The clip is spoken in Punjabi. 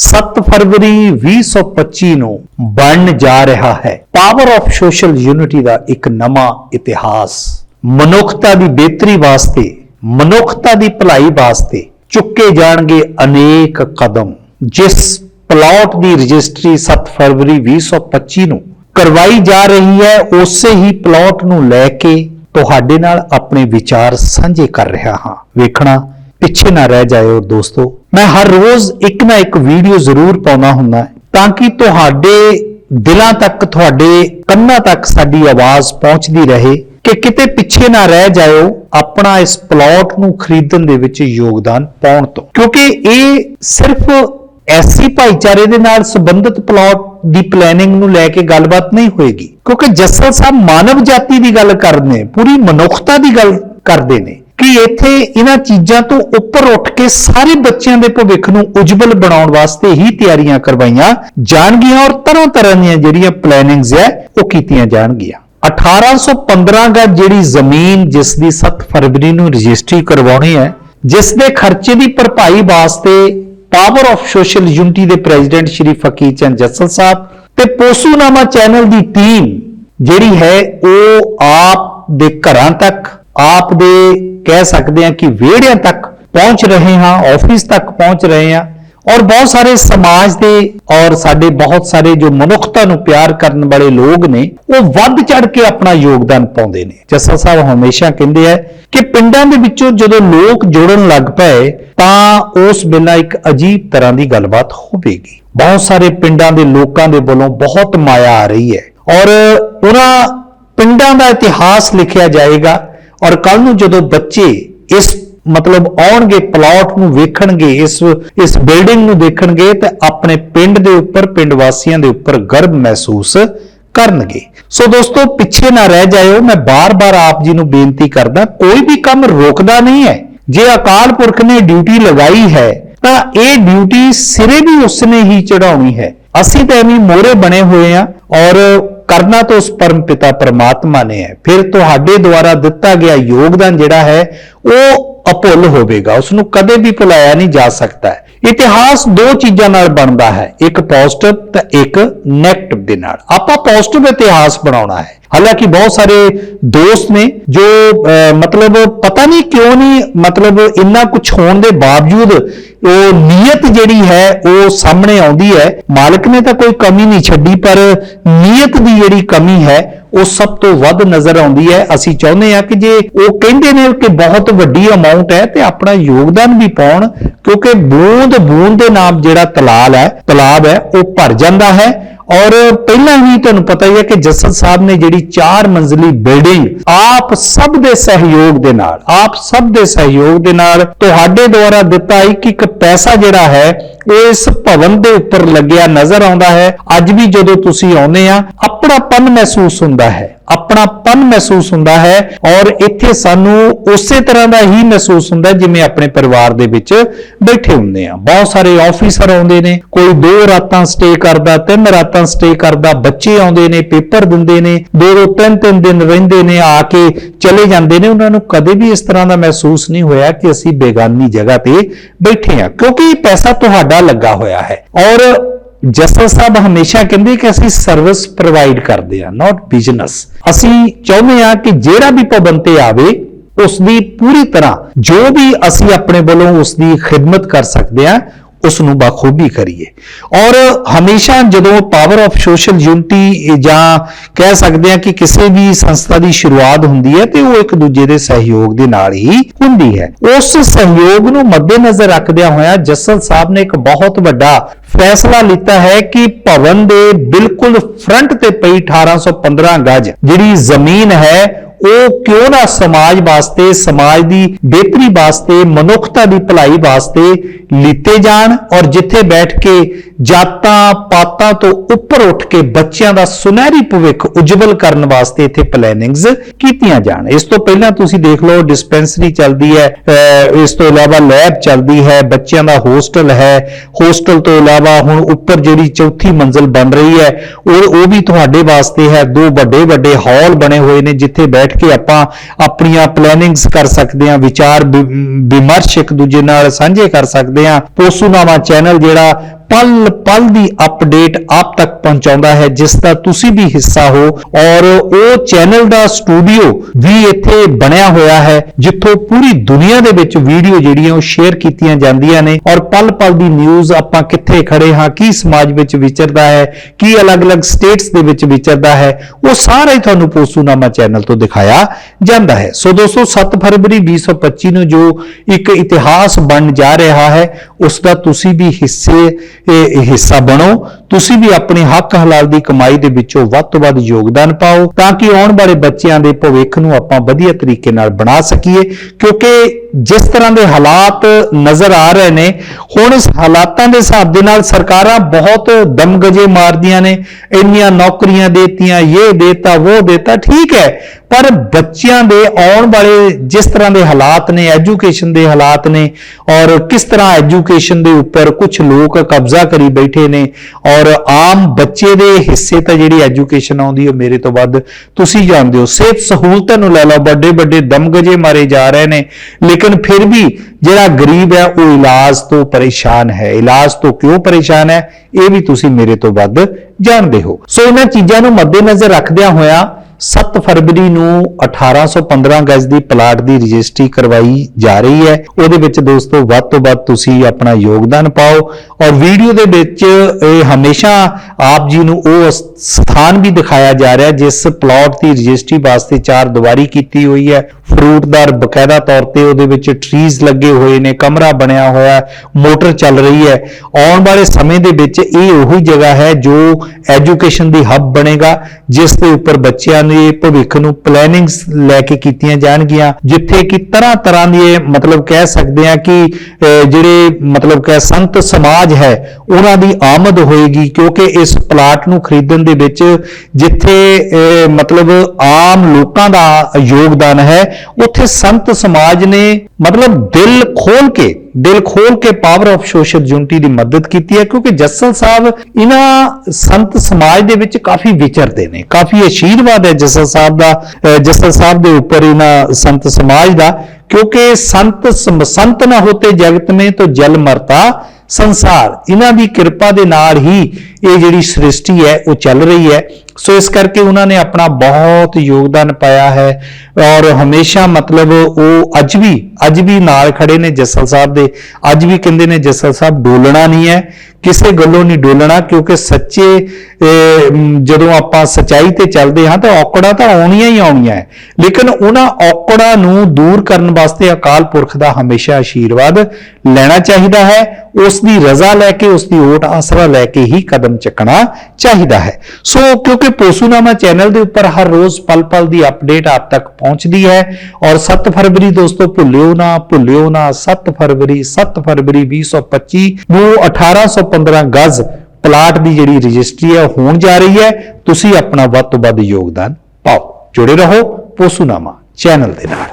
7 ਫਰਵਰੀ 2025 ਨੂੰ ਬਣਨ ਜਾ ਰਿਹਾ ਹੈ। ਪਾਵਰ ਆਫ ਸੋਸ਼ਲ ਯੂਨਿਟੀ ਦਾ ਇੱਕ ਨਵਾਂ ਇਤਿਹਾਸ। ਮਨੁੱਖਤਾ ਦੀ ਬਿਹਤਰੀ ਵਾਸਤੇ, ਮਨੁੱਖਤਾ ਦੀ ਭਲਾਈ ਵਾਸਤੇ ਚੁੱਕੇ ਜਾਣਗੇ ਅਨੇਕ ਕਦਮ। ਜਿਸ ਪਲਾਟ ਦੀ ਰਜਿਸਟਰੀ 7 ਫਰਵਰੀ 2025 ਨੂੰ ਕਰਵਾਈ ਜਾ ਰਹੀ ਹੈ, ਉਸੇ ਹੀ ਪਲਾਟ ਨੂੰ ਲੈ ਕੇ ਤੁਹਾਡੇ ਨਾਲ ਆਪਣੇ ਵਿਚਾਰ ਸਾਂਝੇ ਕਰ ਰਿਹਾ ਹਾਂ। ਵੇਖਣਾ ਪਿੱਛੇ ਨਾ ਰਹਿ ਜਾਇਓ ਦੋਸਤੋ। ਮੈਂ ਹਰ ਰੋਜ਼ ਇੱਕ ਨਾ ਇੱਕ ਵੀਡੀਓ ਜ਼ਰੂਰ ਪਾਉਣਾ ਹੁੰਦਾ ਤਾਂ ਕਿ ਤੁਹਾਡੇ ਦਿਲਾਂ ਤੱਕ, ਤੁਹਾਡੇ ਕੰਨਾਂ ਤੱਕ ਸਾਡੀ ਆਵਾਜ਼ ਪਹੁੰਚਦੀ ਰਹੇ ਕਿ ਕਿਤੇ ਪਿੱਛੇ ਨਾ ਰਹਿ ਜਾਇਓ ਆਪਣਾ ਇਸ ਪਲਾਟ ਨੂੰ ਖਰੀਦਣ ਦੇ ਵਿੱਚ ਯੋਗਦਾਨ ਪਾਉਣ ਤੋਂ। ਕਿਉਂਕਿ ਇਹ ਸਿਰਫ ਐਸੀ ਭਾਈਚਾਰੇ ਦੇ ਨਾਲ ਸੰਬੰਧਿਤ ਪਲਾਟ ਦੀ ਪਲੈਨਿੰਗ ਨੂੰ ਲੈ ਕੇ ਗੱਲਬਾਤ ਨਹੀਂ ਹੋਏਗੀ। ਕਿਉਂਕਿ ਜੱਸਲ ਸਾਹਿਬ ਮਾਨਵ ਜਾਤੀ ਦੀ ਗੱਲ ਕਰਦੇ ਨੇ, ਪੂਰੀ ਮਨੁੱਖਤਾ ਦੀ ਗੱਲ ਕਰਦੇ ਨੇ। ਕਿ ਇੱਥੇ ਇਹਨਾਂ ਚੀਜ਼ਾਂ ਤੋਂ ਉੱਪਰ ਉੱਠ ਕੇ ਸਾਰੇ ਬੱਚਿਆਂ ਦੇ ਭਵਿੱਖ ਨੂੰ ਉਜਵਲ ਬਣਾਉਣ ਵਾਸਤੇ ਹੀ ਤਿਆਰੀਆਂ ਕਰਵਾਈਆਂ ਜਾਣਗੀਆਂ ਔਰ ਤਰ੍ਹਾਂ ਤਰ੍ਹਾਂ ਦੀਆਂ ਜਿਹੜੀਆਂ ਪਲੈਨਿੰਗਸ ਹੈ, ਉਹ ਕੀਤੀਆਂ ਜਾਣਗੀਆਂ। 1815 ਗਜ ਜਿਹੜੀ ਜ਼ਮੀਨ ਜਿਸ ਦੀ 7 ਫਰਵਰੀ ਨੂੰ ਰਜਿਸਟਰੀ ਕਰਵਾਉਣੀ ਹੈ, ਜਿਸ ਦੇ ਖਰਚੇ ਦੀ ਭਰਪਾਈ ਵਾਸਤੇ ਪਾਵਰ ਆਫ ਸੋਸ਼ਲ ਯੂਨਿਟੀ ਦੇ ਪ੍ਰੈਜ਼ੀਡੈਂਟ ਸ਼੍ਰੀ ਫਕੀਰ ਚੰਦ ਜੱਸਲ ਸਾਹਿਬ ਤੇ ਪੋਸੂਨਾਮਾ ਚੈਨਲ ਦੀ ਟੀਮ ਜਿਹੜੀ ਹੈ, ਉਹ ਆਪ ਦੇ ਘਰਾਂ ਤੱਕ ਆਪ ਦੇ ਕਹਿ ਸਕਦੇ ਹਾਂ ਕਿ ਵਿਹੜਿਆਂ ਤੱਕ ਪਹੁੰਚ ਰਹੇ ਹਾਂ ਆਫਿਸ ਤੱਕ ਪਹੁੰਚ ਰਹੇ ਹਾਂ ਔਰ ਬਹੁਤ ਸਾਰੇ ਸਮਾਜ ਦੇ ਔਰ ਸਾਡੇ ਬਹੁਤ ਸਾਰੇ ਜੋ ਮਨੁੱਖਤਾ ਨੂੰ ਪਿਆਰ ਕਰਨ ਵਾਲੇ ਲੋਕ ਨੇ, ਉਹ ਵੱਧ ਚੜ ਕੇ ਆਪਣਾ ਯੋਗਦਾਨ ਪਾਉਂਦੇ ਨੇ। ਜੱਸਾ ਸਾਹਿਬ ਹਮੇਸ਼ਾ ਕਹਿੰਦੇ ਆ ਕਿ ਪਿੰਡਾਂ ਦੇ ਵਿੱਚੋਂ ਜਦੋਂ ਲੋਕ ਜੁੜਨ ਲੱਗ ਪਏ, ਤਾਂ ਉਸ ਵੇਲੇ ਇੱਕ ਅਜੀਬ ਤਰ੍ਹਾਂ ਦੀ ਗੱਲਬਾਤ ਹੋਵੇਗੀ। ਬਹੁਤ ਸਾਰੇ ਪਿੰਡਾਂ ਦੇ ਲੋਕਾਂ ਦੇ ਵੱਲੋਂ ਬਹੁਤ ਮਾਇਆ ਆ ਰਹੀ ਹੈ ਔਰ ਉਹਨਾਂ ਪਿੰਡਾਂ ਦਾ ਇਤਿਹਾਸ ਲਿਖਿਆ ਜਾਏਗਾ ਔਰ ਕੱਲ ਨੂੰ ਜਦੋਂ ਬੱਚੇ ਇਸ ਮਤਲਬ ਆਉਣਗੇ ਪਲਾਟ ਨੂੰ ਵੇਖਣਗੇ, ਇਸ ਇਸ ਬਿਲਡਿੰਗ ਨੂੰ ਦੇਖਣਗੇ, ਤੇ ਆਪਣੇ ਪਿੰਡ ਦੇ ਉੱਪਰ, ਪਿੰਡ ਵਾਸੀਆਂ ਦੇ ਉੱਪਰ ਗਰਵ ਮਹਿਸੂਸ ਕਰਨਗੇ। ਸੋ ਦੋਸਤੋ, ਪਿੱਛੇ ਨਾ ਰਹਿ ਜਾਇਓ, ਮੈਂ ਬਾਰ-ਬਾਰ ਆਪ ਜੀ ਨੂੰ ਬੇਨਤੀ ਕਰਦਾ, ਕੋਈ ਵੀ ਕੰਮ ਰੋਕਦਾ ਨਹੀਂ ਹੈ। ਜੇ ਅਕਾਲ ਪੁਰਖ ਨੇ ਡਿਊਟੀ ਲਗਾਈ ਹੈ, ਤਾਂ ਇਹ ਡਿਊਟੀ ਸਿਰੇ ਵੀ ਉਸਨੇ ਹੀ ਚੜਾਉਣੀ ਹੈ। ਅਸੀਂ ਤਾਂ ਐਵੇਂ ਮੋਰੇ ਬਣੇ ਹੋਏ ਆ ਔਰ ਕਰਨਾ ਤਾਂ ਉਸ ਪਰਮ ਪਿਤਾ ਪਰਮਾਤਮਾ ਨੇ ਹੈ। ਫਿਰ ਤੁਹਾਡੇ ਦੁਆਰਾ ਦਿੱਤਾ ਗਿਆ ਯੋਗਦਾਨ ਜਿਹੜਾ ਹੈ, ਉਹ ਅਪੁੱਲ ਹੋਵੇਗਾ। ਉਸ ਨੂੰ ਕਦੇ ਵੀ ਭੁਲਾਇਆ ਨਹੀਂ ਜਾ ਸਕਦਾ ਹੈ। ਇਤਿਹਾਸ ਦੋ ਚੀਜ਼ਾਂ ਨਾਲ ਬਣਦਾ ਹੈ। ਇੱਕ ਪੋਜ਼ਿਟਿਵ ਤੇ ਇੱਕ ਨੈਗੇਟਿਵ ਦੇ ਨਾਲ। ਆਪਾਂ ਪੋਜ਼ਿਟਿਵ ਇਤਿਹਾਸ ਬਣਾਉਣਾ ਹੈ। ਹਾਲਾਂਕਿ ਬਹੁਤ ਸਾਰੇ ਦੋਸਤ ਨੇ ਜੋ ਅਹ, ਮਤਲਬ ਪਤਾ ਨਹੀਂ ਕਿਉਂ ਨਹੀਂ ਮਤਲਬ ਇੰਨਾ ਕੁਝ ਹੋਣ ਦੇ ਬਾਵਜੂਦ ਉਹ ਨੀਅਤ ਜਿਹੜੀ ਹੈ ਉਹ ਸਾਹਮਣੇ ਆਉਂਦੀ ਹੈ ਮਾਲਕ ਨੇ ਤਾਂ ਕੋਈ ਕਮੀ ਨਹੀਂ ਛੱਡੀ ਪਰ ਨੀਅਤ ਦੀ ਜਿਹੜੀ ਕਮੀ ਹੈ ਉਹ ਸਭ ਤੋਂ ਵੱਧ ਨਜ਼ਰ ਆਉਂਦੀ ਹੈ ਅਸੀਂ ਚਾਹੁੰਦੇ ਹਾਂ ਕਿ ਜੇ ਉਹ ਕਹਿੰਦੇ ਨੇ ਕਿ ਬਹੁਤ ਵੱਡੀ ਅਮਾਉਂਟ ਹੈ ਤੇ ਆਪਣਾ ਯੋਗਦਾਨ ਵੀ ਪਾਉਣ ਕਿਉਂਕਿ ਬੂੰਦ ਬੂੰਦ ਦੇ ਨਾਮ ਜਿਹੜਾ ਤਲਾਲ ਹੈ ਤਲਾਬ ਹੈ ਉਹ ਭਰ ਜਾਂਦਾ ਹੈ ਔਰ ਪਹਿਲਾਂ ਹੀ ਤੁਹਾਨੂੰ ਪਤਾ ਹੀ ਹੈ ਕਿ ਜਸਨ ਸਾਹਿਬ ਨੇ ਜਿਹੜੀ 4 ਮੰਜ਼ਲੀ ਬਿਲਡਿੰਗ ਆਪ ਸਭ ਦੇ ਸਹਿਯੋਗ ਦੇ ਨਾਲ, ਆਪ ਸਭ ਦੇ ਸਹਿਯੋਗ ਦੇ ਨਾਲ ਤੁਹਾਡੇ ਦੁਆਰਾ ਦਿੱਤਾ ਇੱਕ ਇੱਕ ਪੈਸਾ ਜਿਹੜਾ ਹੈ, ਇਸ ਭਵਨ ਦੇ ਉੱਪਰ ਲੱਗਿਆ ਨਜ਼ਰ ਆਉਂਦਾ ਹੈ। ਅੱਜ ਵੀ ਜਦੋਂ ਤੁਸੀਂ ਆਉਂਦੇ ਆ, ਆਪਣਾਪਨ ਮਹਿਸੂਸ ਹੁੰਦਾ ਹੈ, ਆਪਣਾਪਨ ਮਹਿਸੂਸ ਹੁੰਦਾ ਹੈ ਔਰ ਇੱਥੇ ਸਾਨੂੰ ਉਸੇ ਤਰ੍ਹਾਂ ਦਾ ਹੀ ਮਹਿਸੂਸ ਹੁੰਦਾ ਜਿਵੇਂ ਆਪਣੇ ਪਰਿਵਾਰ ਦੇ ਵਿੱਚ ਬੈਠੇ ਹੁੰਦੇ ਆ। ਬਹੁਤ ਸਾਰੇ ਆਫੀਸਰ ਆਉਂਦੇ ਨੇ, ਕੋਈ ਦੋ ਰਾਤਾਂ ਸਟੇ ਕਰਦਾ, ਤਿੰਨ ਰਾਤਾਂ ਸਟੇ ਕਰਦਾ, ਬੱਚੇ ਆਉਂਦੇ ਨੇ, ਪੇਪਰ ਦਿੰਦੇ ਨੇ, ਦੋ ਦੋ, ਤਿੰਨ ਤਿੰਨ ਦਿਨ ਰਹਿੰਦੇ ਨੇ, ਆ ਕੇ ਚਲੇ ਜਾਂਦੇ ਨੇ। ਉਹਨਾਂ ਨੂੰ ਕਦੇ ਵੀ ਇਸ ਤਰ੍ਹਾਂ ਦਾ ਮਹਿਸੂਸ ਨਹੀਂ ਹੋਇਆ ਕਿ ਅਸੀਂ ਬੇਗਾਨੀ ਜਗ੍ਹਾ ਤੇ ਬੈਠੇ ਆ ਕਿਉਂਕਿ ਪੈਸਾ ਤੁਹਾਡਾ ਲੱਗਾ ਹੋਇਆ ਹੈ। ਔਰ ਜਸਲ ਸਾਹਿਬ ਹਮੇਸ਼ਾ ਕਹਿੰਦੇ ਕਿ ਅਸੀਂ ਸਰਵਿਸ ਪ੍ਰੋਵਾਈਡ ਕਰਦੇ ਆ ਨਾਟ ਬਿਜ਼ਨਸ ਅਸੀਂ ਚਾਹੁੰਦੇ ਆ ਕਿ ਜਿਹੜਾ ਵੀ ਪਾਬੰਦ ਤੇ ਆਵੇ, ਉਸ ਦੀ ਪੂਰੀ ਤਰ੍ਹਾਂ ਜੋ ਵੀ ਅਸੀਂ ਆਪਣੇ ਵੱਲੋਂ ਉਸ ਦੀ ਖਿਦਮਤ ਕਰ ਸਕਦੇ ਆ ਉਸ ਨੂੰ ਬਾਖੂਬੀ ਕਰੀਏ। ਔਰ ਹਮੇਸ਼ਾ ਜਦੋਂ ਪਾਵਰ ਆਫ ਸੋਸ਼ਲ ਯੂਨਿਟੀ ਜਾਂ ਕਹਿ ਸਕਦੇ ਆ ਕਿ ਕਿਸੇ ਵੀ ਸੰਸਥਾ ਦੀ ਸ਼ੁਰੂਆਤ ਹੁੰਦੀ ਹੈ, ਤੇ ਉਹ ਇੱਕ ਦੂਜੇ ਦੇ ਸਹਿਯੋਗ ਦੇ ਨਾਲ ਹੀ ਹੁੰਦੀ ਹੈ। ਉਸ ਸਹਿਯੋਗ ਨੂੰ ਮੱਦੇਨਜ਼ਰ ਰੱਖਦਿਆਂ ਹੋਇਆ ਜੱਸਲ ਸਾਹਿਬ ਨੇ ਇੱਕ ਬਹੁਤ ਵੱਡਾ ਫੈਸਲਾ ਲਿੱਤਾ ਹੈ ਕਿ ਭਵਨ ਦੇ ਬਿਲਕੁਲ ਫਰੰਟ ਤੇ ਪਈ 1815 ਗਜ ਜਿਹੜੀ ਜ਼ਮੀਨ ਹੈ ਉਹ ਕਿਉਂ ਨਾ ਸਮਾਜ ਵਾਸਤੇ, ਸਮਾਜ ਦੀ ਬਿਹਤਰੀ ਵਾਸਤੇ, ਮਨੁੱਖਤਾ ਦੀ ਭਲਾਈ ਵਾਸਤੇ ਲਿੱਤੇ ਜਾਣ ਔਰ ਜਿੱਥੇ ਬੈਠ ਕੇ ਜਾਤਾਂ, ਪਾਤਾਂ ਤੋਂ ਉੱਪਰ ਉੱਠ ਕੇ ਬੱਚਿਆਂ ਦਾ ਸੁਨਹਿਰੀ ਭਵਿੱਖ ਉਜਵਲ ਕਰਨ ਵਾਸਤੇ ਇੱਥੇ ਪਲੈਨਿੰਗਸ ਕੀਤੀਆਂ ਜਾਣ। ਇਸ ਤੋਂ ਪਹਿਲਾਂ ਤੁਸੀਂ ਦੇਖ ਲਓ ਡਿਸਪੈਂਸਰੀ ਚੱਲਦੀ ਹੈ, ਅਹ ਇਸ ਤੋਂ ਇਲਾਵਾ ਲੈਬ ਚੱਲਦੀ ਹੈ, ਬੱਚਿਆਂ ਦਾ ਹੋਸਟਲ ਹੈ। ਹੋਸਟਲ ਤੋਂ ਇਲਾਵਾ ਹੁਣ ਉੱਪਰ ਜਿਹੜੀ ਚੌਥੀ ਮੰਜ਼ਲ ਬਣ ਰਹੀ ਹੈ, ਉਹ ਉਹ ਵੀ ਤੁਹਾਡੇ ਵਾਸਤੇ ਹੈ। ਦੋ ਵੱਡੇ ਵੱਡੇ ਹਾਲ ਬਣੇ ਹੋਏ ਨੇ ਜਿੱਥੇ ਬੈਠ ਬੈਠ ਕੇ ਆਪਾਂ ਆਪਣੀਆਂ ਪਲੈਨਿੰਗਸ ਕਰ ਸਕਦੇ ਹਾਂ, ਵਿਚਾਰ ਵਿਮਰਸ਼ ਇੱਕ ਦੂਜੇ ਨਾਲ ਸਾਂਝੇ ਕਰ ਸਕਦੇ ਹਾਂ। ਪੋਸੂਨਾਮਾ ਚੈਨਲ ਜਿਹੜਾ ਪਲ ਪਲ ਦੀ ਅਪਡੇਟ ਆਪ ਤੱਕ ਪਹੁੰਚਾਉਂਦਾ ਹੈ, ਜਿਸ ਦਾ ਤੁਸੀਂ ਵੀ ਹਿੱਸਾ ਹੋ। ਔਰ ਉਹ ਚੈਨਲ ਦਾ ਸਟੂਡੀਓ ਵੀ ਇੱਥੇ ਬਣਿਆ ਹੋਇਆ ਹੈ, ਜਿੱਥੋਂ ਪੂਰੀ ਦੁਨੀਆ ਦੇ ਵਿੱਚ ਵੀਡੀਓ ਜਿਹੜੀਆਂ ਉਹ ਸ਼ੇਅਰ ਕੀਤੀਆਂ ਜਾਂਦੀਆਂ ਨੇ। ਔਰ ਪਲ ਪਲ ਦੀ ਨਿਊਜ਼ ਆਪਾਂ ਕਿੱਥੇ ਖੜੇ ਹਾਂ, ਕੀ ਸਮਾਜ ਵਿੱਚ ਵਿਚਰਦਾ ਹੈ, ਕੀ ਅਲੱਗ-ਅਲੱਗ ਸਟੇਟਸ ਦੇ ਵਿੱਚ ਵਿਚਰਦਾ ਹੈ, ਉਹ ਸਾਰਾ ਹੀ ਤੁਹਾਨੂੰ ਪੋਸੂਨਾਮਾ ਚੈਨਲ ਤੋਂ ਦਿਖਾਇਆ ਜਾਂਦਾ ਹੈ। ਸੋ ਦੋਸਤੋ 7 ਫਰਵਰੀ 2025 ਨੂੰ ਜੋ ਇੱਕ ਇਤਿਹਾਸ ਬਣ ਜਾ ਰਿਹਾ ਹੈ, ਉਸ ਦਾ ਤੁਸੀਂ ਵੀ ਹਿੱਸੇ ਇਹ ਹਿੱਸਾ ਬਣੋ। ਤੁਸੀਂ ਵੀ ਆਪਣੇ ਹੱਕ ਹਲਾਲ ਦੀ ਕਮਾਈ ਦੇ ਵਿੱਚੋਂ ਵੱਧ ਤੋਂ ਵੱਧ ਯੋਗਦਾਨ ਪਾਓ ਤਾਂ ਕਿ ਆਉਣ ਵਾਲੇ ਬੱਚਿਆਂ ਦੇ ਭਵਿੱਖ ਨੂੰ ਆਪਾਂ ਵਧੀਆ ਤਰੀਕੇ ਨਾਲ ਬਣਾ ਸਕੀਏ। ਕਿਉਂਕਿ ਜਿਸ ਤਰ੍ਹਾਂ ਦੇ ਹਾਲਾਤ ਨਜ਼ਰ ਆ ਰਹੇ ਨੇ, ਹੁਣ ਇਸ ਹਾਲਾਤਾਂ ਦੇ ਹਿਸਾਬ ਦੇ ਨਾਲ ਸਰਕਾਰਾਂ ਬਹੁਤ ਦਮਗਜੇ ਮਾਰਦੀਆਂ ਨੇ, ਇੰਨੀਆਂ ਨੌਕਰੀਆਂ ਦੇਤੀਆਂ ਇਹ ਦੇਤਾ ਉਹ ਦੇਤਾ, ਠੀਕ ਹੈ, ਪਰ ਬੱਚਿਆਂ ਦੇ ਆਉਣ ਵਾਲੇ ਜਿਸ ਤਰ੍ਹਾਂ ਦੇ ਹਾਲਾਤ ਨੇ, ਐਜੂਕੇਸ਼ਨ ਦੇ ਹਾਲਾਤ ਨੇ, ਔਰ ਕਿਸ ਤਰ੍ਹਾਂ ਐਜੂਕੇਸ਼ਨ ਦੇ ਉੱਪਰ ਕੁਝ ਲੋਕ ਕਬਜ਼ਾ ਕਰੀ ਬੈਠੇ ਨੇ, ਔਰ ਆਮ ਬੱਚੇ ਦੇ ਹਿੱਸੇ ਤਾਂ ਜਿਹੜੀ ਐਜੂਕੇਸ਼ਨ ਆਉਂਦੀ ਉਹ ਮੇਰੇ ਤੋਂ ਵੱਧ, ਤੁਸੀਂ ਜਾਣਦੇ ਹੋ, ਸਿਹਤ ਸਹੂਲਤਾਂ ਨੂੰ ਲੈ ਲਓ ਵੱਡੇ ਵੱਡੇ ਦਮਗਜੇ ਮਾਰੇ ਜਾ ਰਹੇ ਨੇ ਲੇਕਿਨ ਫਿਰ ਵੀ ਜਿਹੜਾ ਗਰੀਬ ਹੈ, ਉਹ ਇਲਾਜ ਤੋਂ ਪਰੇਸ਼ਾਨ ਹੈ। ਇਲਾਜ ਤੋਂ ਕਿਉਂ ਪਰੇਸ਼ਾਨ ਹੈ? ਇਹ ਵੀ ਤੁਸੀਂ ਮੇਰੇ ਤੋਂ ਵੱਧ ਜਾਣਦੇ ਹੋ। ਸੋ ਇਹਨਾਂ ਚੀਜ਼ਾਂ ਨੂੰ ਮੱਦੇਨਜ਼ਰ ਰੱਖਦਿਆਂ ਹੋਇਆ 7 ਫਰਵਰੀ ਨੂੰ 1815 ਗਜ਼ ਦੀ ਪਲਾਟ ਦੀ ਰਜਿਸਟਰੀ ਕਰਵਾਈ ਜਾ ਰਹੀ ਹੈ। ਉਹਦੇ ਵਿੱਚ ਦੋਸਤੋ, ਵੱਧ ਤੋਂ ਵੱਧ ਤੁਸੀਂ ਆਪਣਾ ਯੋਗਦਾਨ ਪਾਓ ਔਰ ਵੀਡੀਓ ਦੇ ਵਿੱਚ ਇਹ ਹਮੇਸ਼ਾ ਆਪ ਜੀ ਨੂੰ ਉਹ ਸਥਾਨ ਵੀ ਦਿਖਾਇਆ ਜਾ ਰਿਹਾ, ਜਿਸ ਪਲਾਟ ਦੀ ਰਜਿਸਟਰੀ ਵਾਸਤੇ ਚਾਰ ਦੀਵਾਰੀ ਕੀਤੀ ਹੋਈ ਹੈ। ਫਰੂਟਦਾਰ ਬਕਾਇਦਾ ਤੌਰ ਤੇ ਉਹਦੇ ਵਿੱਚ ਟਰੀਜ਼ ਲੱਗੇ ਹੋਏ ਨੇ, ਕਮਰਾ ਬਣਿਆ ਹੋਇਆ, ਮੋਟਰ ਚੱਲ ਰਹੀ ਹੈ। ਆਉਣ ਵਾਲੇ ਸਮੇਂ ਦੇ ਵਿੱਚ ਇਹ ਉਹੀ ਜਗ੍ਹਾ ਹੈ ਜੋ ਐਜੂਕੇਸ਼ਨ ਦੀ ਹੱਬ ਬਣੇਗਾ, ਜਿਸ ਦੇ ਉੱਪਰ ਬੱਚਿਆਂ ਦੇ ਭਵਿੱਖ ਨੂੰ ਪਲੈਨਿੰਗਸ ਲੈ ਕੇ ਕੀਤੀਆਂ ਜਾਣਗੀਆਂ, ਜਿੱਥੇ ਕਿ ਤਰ੍ਹਾਂ ਤਰ੍ਹਾਂ ਦੀ ਮਤਲਬ ਕਹਿ ਸਕਦੇ ਆ ਕਿ ਜਿਹੜੇ ਮਤਲਬ ਕਹਿ ਸੰਤ ਸਮਾਜ ਹੈ, ਉਹਨਾਂ ਦੀ ਆਮਦ ਹੋਏਗੀ, ਕਿਉਂਕਿ ਇਸ ਪਲਾਟ ਨੂੰ ਖਰੀਦਣ ਦੇ ਵਿੱਚ ਜਿੱਥੇ ਮਤਲਬ ਆਮ ਲੋਕਾਂ ਦਾ ਯੋਗਦਾਨ ਹੈ ਉੱਥੇ ਸੰਤ ਸਮਾਜ ਨੇ ਮਤਲਬ ਦਿਲ ਖੋਲ ਕੇ ਦਿਲ ਖੋਲ ਕੇ ਪਾਵਰ ਆਫ ਸੋਸ਼ਲ ਯੂਨਿਟੀ ਦੀ ਮਦਦ ਕੀਤੀ ਹੈ, ਕਿਉਂਕਿ ਜੱਸਲ ਸਾਹਿਬ ਇਹਨਾਂ ਸੰਤ ਸਮਾਜ ਦੇ ਵਿੱਚ ਕਾਫੀ ਵਿਚਰਦੇ ਨੇ, ਕਾਫੀ ਅਸ਼ੀਰਵਾਦ ਹੈ ਜੱਸਲ ਸਾਹਿਬ ਦਾ ਜੱਸਲ ਸਾਹਿਬ ਦੇ ਉੱਪਰ ਇਹਨਾਂ ਸੰਤ ਸਮਾਜ ਦਾ, ਕਿਉਂਕਿ ਸੰਤ ਸੰਤ ਨਾ ਹੋਤੇ ਜਗਤ में तो ਜਲ ਮਰਤਾ ਸੰਸਾਰ। ਇਹਨਾਂ ਦੀ ਕਿਰਪਾ ਦੇ ਨਾਲ ਹੀ ਇਹ ਜਿਹੜੀ ਸ੍ਰਿਸ਼ਟੀ ਹੈ, ਉਹ ਚੱਲ ਰਹੀ ਹੈ। ਸੋ ਇਸ ਕਰਕੇ ਉਹਨਾਂ ਨੇ ਆਪਣਾ ਬਹੁਤ ਯੋਗਦਾਨ ਪਾਇਆ ਹੈ ਔਰ ਹਮੇਸ਼ਾ ਮਤਲਬ ਉਹ ਅੱਜ ਵੀ ਅੱਜ ਵੀ ਨਾਲ ਖੜੇ ਨੇ ਜੱਸਲ ਸਾਹਿਬ ਦੇ ਅੱਜ ਵੀ ਕਹਿੰਦੇ ਨੇ ਜੱਸਲ ਸਾਹਿਬ, ਡੋਲਣਾ ਨਹੀਂ ਹੈ। ਕਿਸੇ ਗੱਲੋਂ ਨਹੀਂ ਡੋਲਣਾ, ਕਿਉਂਕਿ ਸੱਚੇ ਜਦੋਂ ਆਪਾਂ ਸਚਾਈ ਤੇ ਚੱਲਦੇ ਹਾਂ ਤਾਂ ਔਕੜਾਂ ਤਾਂ ਆਉਣੀਆਂ ਹੀ ਆਉਣੀਆਂ ਹੈ। ਲੇਕਿਨ ਉਹਨਾਂ ਔਕੜਾਂ ਨੂੰ ਦੂਰ ਕਰਨ ਵਾਸਤੇ ਅਕਾਲ ਪੁਰਖ ਦਾ ਹਮੇਸ਼ਾ ਆਸ਼ੀਰਵਾਦ ਲੈਣਾ ਚਾਹੀਦਾ ਹੈ। ਉਸ ਦੀ ਰਜ਼ਾ ਲੈ ਕੇ, ਉਸ ਦੀ ਓਟ ਆਸਰਾ ਲੈ ਕੇ ਹੀ ਕਦਮ ਚੱਕਣਾ ਚਾਹੀਦਾ ਹੈ। ਸੋ ਕਿਉਂਕਿ ਪੋਸੂਨਾਮਾ ਚੈਨਲ ਦੇ ਉੱਪਰ ਹਰ ਰੋਜ਼ ਪਲ ਪਲ ਦੀ ਅਪਡੇਟ ਆਪ ਤੱਕ ਪਹੁੰਚਦੀ ਹੈ। ਔਰ 7 ਫਰਵਰੀ ਦੋਸਤੋ, ਭੁੱਲਿਓ ਨਾ ਭੁੱਲਿਓ ਨਾ 7 ਫਰਵਰੀ 7 ਫਰਵਰੀ 2025 ਨੂੰ 1815 ਗਜ਼ ਪਲਾਟ ਦੀ ਜਿਹੜੀ ਰਜਿਸਟਰੀ ਹੈ, ਉਹ ਹੋਣ ਜਾ ਰਹੀ ਹੈ। ਤੁਸੀਂ ਆਪਣਾ ਵੱਧ ਤੋਂ ਵੱਧ ਯੋਗਦਾਨ ਪਾਓ। ਜੁੜੇ ਰਹੋ ਪੋਸੂਨਾਮਾ ਚੈਨਲ ਦੇ ਨਾਲ।